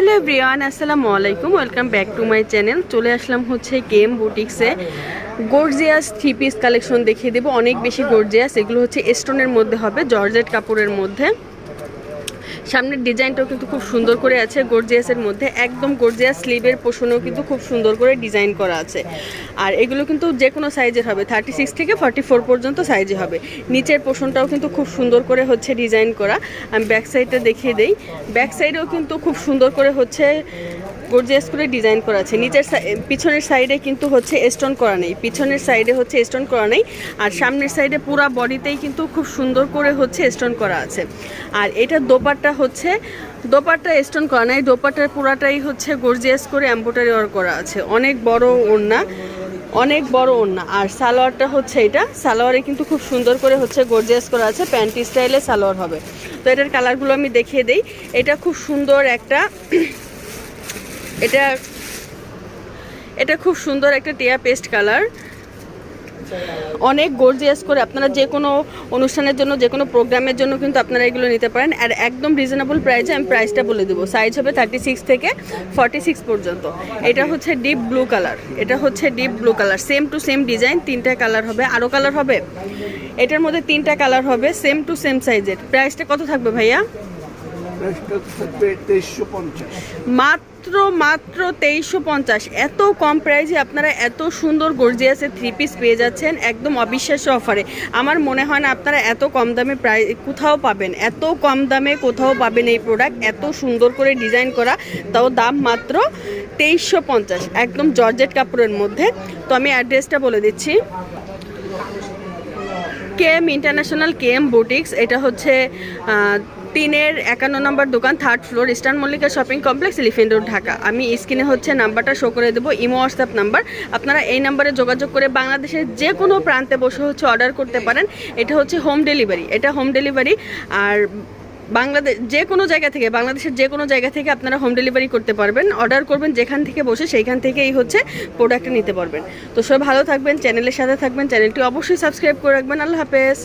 Hello Brian আসসালামু আলাইকুম। Welcome back to my channel চলে আসলাম হচ্ছে গেম বুটিক্সে গর্জিয়াস থ্রি পিস কালেকশন দেখিয়ে দেবো। অনেক বেশি গর্জিয়াস এগুলো হচ্ছে স্টোনের মধ্যে হবে, জর্জেট কাপড়ের মধ্যে। সামনের ডিজাইনটাও কিন্তু খুব সুন্দর করে আছে গর্জিয়াসের মধ্যে। একদম গর্জিয়াস স্লিভের পোষণও কিন্তু খুব সুন্দর করে ডিজাইন করা আছে। আর এগুলো কিন্তু যে কোনো সাইজের হবে থার্টি সিক্স থেকে ফর্টি ফোর পর্যন্ত সাইজে হবে। নিচের পোষণটাও কিন্তু খুব সুন্দর করে হচ্ছে ডিজাইন করা। আমি ব্যাক সাইডটা দেখিয়ে দিই। ব্যাক সাইডেও কিন্তু খুব সুন্দর করে হচ্ছে গর্জিয়াস করে ডিজাইন করা আছে। নিচের পিছনের সাইডে কিন্তু হচ্ছে স্টোন করা নেই। পিছনের সাইডে হচ্ছে স্টোন করা নেই। আর সামনের সাইডে পুরো বডিতেই কিন্তু খুব সুন্দর করে হচ্ছে স্টোন করা আছে। আর এটা দোপাট্টা হচ্ছে, দোপাট্টা স্টোন করা নাই। দোপাট্টার পুরাটাই হচ্ছে গর্জিয়াস করে এম্বোটারি ওয়ার করা আছে। অনেক বড় ওড়না, অনেক বড় ওড়না। আর সালোয়ারটা হচ্ছে এটা। সালোয়ারে কিন্তু খুব সুন্দর করে হচ্ছে গর্জিয়াস করা আছে। প্যান্টি স্টাইলে সালোয়ার হবে। তো এটার কালারগুলো আমি দেখিয়ে দিই। এটা খুব সুন্দর একটা এটা এটা খুব সুন্দর একটা টিয়া পেস্ট কালার। অনেক গর্জিয়াস করে আপনারা যে কোনো অনুষ্ঠানের জন্য, যে কোনো প্রোগ্রামের জন্য কিন্তু আপনারা এগুলো নিতে পারেন। আর একদম রিজনেবল প্রাইসে আমি প্রাইসটা বলে দেবো। সাইজ হবে থার্টি সিক্স থেকে ফর্টি সিক্স পর্যন্ত। এটা হচ্ছে ডিপ ব্লু কালার এটা হচ্ছে deep blue colour same to same design তিনটা কালার হবে। আরও কালার হবে? এটার মধ্যে তিনটা কালার হবে সেম টু সেম সাইজের প্রাইসটা কত থাকবে ভাইয়া প্রাইসটা থাকবে তেইশশো পঞ্চাশ মাত্র মাত্র তেইশশো পঞ্চাশ। এত কম প্রাইসে আপনারা এত সুন্দর গর্জিয়াসের থ্রি পিস পেয়ে যাচ্ছেন, একদম অবিশ্বাস্য অফারে আমার মনে হয় না আপনারা এত কম দামে প্রায় কোথাও পাবেন। এত কম দামে কোথাও পাবেন এই প্রোডাক্ট এত সুন্দর করে ডিজাইন করা, তাও দাম মাত্র তেইশশো পঞ্চাশ, একদম জর্জেট কাপড়ের মধ্যে। তো আমি অ্যাড্রেসটা বলে দিচ্ছি। কেএম ইন্টারন্যাশনাল কেএম বুটিক্স এটা হচ্ছে তিনের একান্ন নম্বর দোকান third floor Eastern Mallika shopping complex Elephant Road Dhaka আমি স্ক্রিনে হচ্ছে নাম্বারটা শো করে দেবো, ইমো হোয়াটসঅ্যাপ নাম্বার। আপনারা এই নাম্বারে যোগাযোগ করে বাংলাদেশের যে কোনো প্রান্তে বসে হচ্ছে অর্ডার করতে পারেন। এটা হচ্ছে হোম ডেলিভারি এটা হোম ডেলিভারি আর বাংলাদেশ যে কোনো জায়গা থেকে, বাংলাদেশের যে কোনো জায়গা থেকে আপনারা হোম ডেলিভারি করতে পারবেন। অর্ডার করবেন যেখান থেকে বসে, সেইখান থেকেই হচ্ছে প্রোডাক্টটা নিতে পারবেন। তো সবাই ভালো থাকবেন চ্যানেলের সাথে থাকবেন চ্যানেলটি অবশ্যই সাবস্ক্রাইব করে রাখবেন। আল্লাহ হাফেজ।